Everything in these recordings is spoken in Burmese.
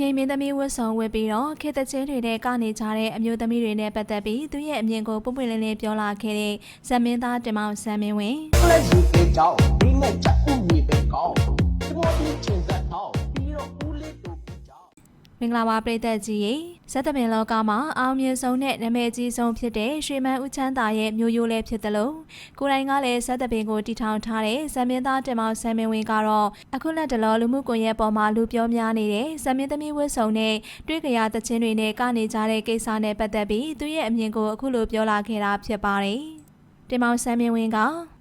ငိမ့်မင်းသမီးဝတ်ဆောင်ဝတ်ပြီးတော့ခေတ္တချင်းတွေနဲ့ကနေကြတဲ့အမျိုးသမီးတွေနဲ့ပတ်သက်ပြီးသူရဲ့အမြင်ကိုပုံပွင့်လင်းလင်းပြောလာခဲ့တဲ့ဇမင်းသားတင်မောင်ဆန်းမင်းဝင်းကလပ်ယူအေးကြောင်းဒီနဲ့ချက်ဥဝေပဲကောင်း မင်္ဂလာပါပရိသတ်ကြီးရေဇက်တပင်လောကမှာအောင်မြင်ဆုံးနဲ့နာမည်ကြီးဆုံးဖြစ်တဲ့ရွှေမန်းဦးချမ်းသာရဲ့မျိုးရိုးလေးဖြစ်တယ်လို့ကိုယ်တိုင်ကလည်းဇက်တပင်ကိုတီထောင်ထားတဲ့ဇမင်းသားတင်မောင်ဆန်းမင်းဝင်းကတော့အခုလက်တလောလူမှုကွန်ရက်ပေါ်မှာလူပြောများနေတဲ့ဇမင်းသမီးဝတ်ဆောင်နဲ့တွေ့ကြရသချင်းတွေနဲ့ကနေကြတဲ့ကိစ္စနဲ့ပတ်သက်ပြီးသူရဲ့အမြင်ကိုအခုလိုပြောလာခဲ့တာဖြစ်ပါတယ်တင်မောင်ဆန်းမင်းဝင်းက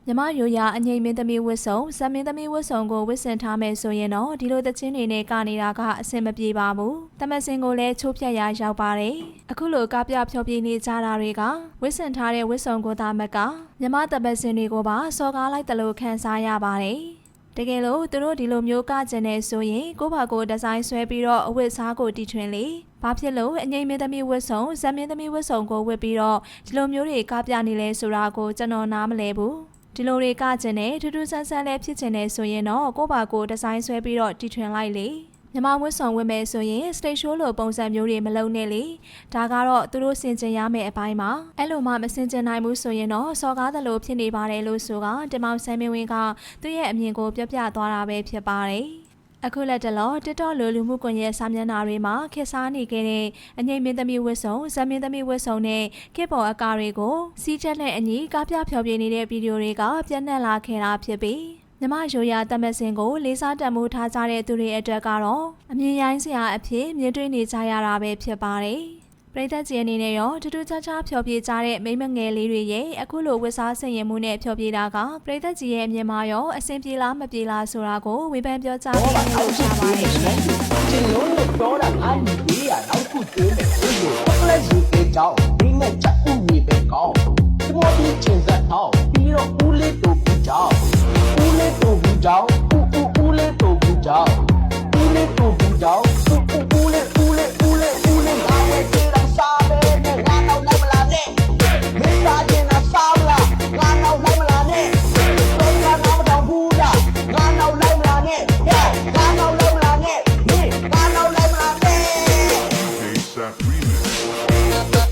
မြမရိုးရာအငိမ့်မင်းသမီးဝတ်စုံဇမင်းသမီးဝတ်စုံကိုဝတ်ဆင်ထားမယ်ဆိုရင်တော့ဒီလိုသချင်းတွေနဲ့ကနေတာကအဆင်မပြေပါဘူး။တမစင်ကိုလည်းချိုးဖြတ်ရာရောက်ပါတယ်။အခုလိုကပြဖြောပြနေကြတာတွေကဝတ်ဆင်ထားတဲ့ဝတ်စုံကိုသာမကမြမတမစင်တွေကိုပါစော်ကားလိုက်တယ်လို့ခန်းစားရပါတယ်။တကယ်လို့သူတို့ဒီလိုမျိုးကကျင်နေဆိုရင်ကိုယ့်ဘာကိုဒီဇိုင်းဆွဲပြီးတော့အဝတ်စားကိုတီထွင်လေဘာဖြစ်လို့အငိမ့်မင်းသမီးဝတ်စုံဇက်မင်းသမီးဝတ်စုံကိုဝတ်ပြီးတော့ဒီလိုမျိုးတွေကပြနေလဲဆိုတာကိုကျွန်တော်နားမလဲဘူး ဒီလိုတွေကကျင်နေထူးထူးဆန်းဆန်းလေးဖြစ်ချင်နေဆိုရင်တော့ကိုယ့်ဘာကိုဒီဇိုင်းဆွဲပြီးတော့တီထွင်လိုက်လေမြမဝတ်ဆောင်ဝတ်မယ်ဆိုရင် stage show လိုပုံစံမျိုးတွေမလုပ်နဲ့လေဒါကတော့သူတို့ဆင်ကျင်ရမယ့်အပိုင်းပါအဲ့လိုမှမဆင်ကျင်နိုင်ဘူးဆိုရင်တော့စော်ကားသလိုဖြစ်နေပါတယ်လို့ဆိုကတင်မောင်ဆန်းမင်းဝင်းကသူ့ရဲ့အမြင်ကို ပြောပြသွားတာပဲဖြစ်ပါတယ် အခုလက်တလော TikTok လူလူမှုကွန်ရက်စာမျက်နှာတွေမှာခေတ်စားနေခဲ့တဲ့အငိမ့်မင်းသမီးဝတ်စုံဇက်မင်းသမီးဝတ်စုံနဲ့ခေတ်ပေါ်အကာတွေကိုစီးချက်နဲ့အညီကားပြဖျော်ပြနေတဲ့ဗီဒီယိုတွေကပြန့်နှံ့လာခဲ့တာဖြစ်ပြီးမြမရိုရာတမစင်ကိုလေးစားတန်မိုးထားကြတဲ့သူတွေအတွက်ကတော့အမြင်ရိုင်းစရာအဖြစ်မြင်တွေ့နေကြရတာပဲဖြစ်ပါတယ်။ ပရိသတ်ကြီးအနေနဲ့ရောထူးထူးခြားခြားဖျော်ဖြေကြတဲ့မိမငယ်လေးတွေရဲ့အခုလိုဝတ်စားဆင်ရင်မှုနဲ့ဖျော်ဖြေတာကပရိသတ်ကြီးရဲ့အမြင်မှာရောအဆင်ပြေလားမပြေလားဆိုတာကိုဝေဖန်ပြောကြားပေးနေလို့ရှာပါတယ်ရှင်။ချင်းလုံးနဲ့ပြောတာအာညီကြီးရနောက်ခုကျိုးမယ်ဆိုလို့ကလပ်ယူအေးကြောင်းဒီနဲ့ချက် ASAP Remix.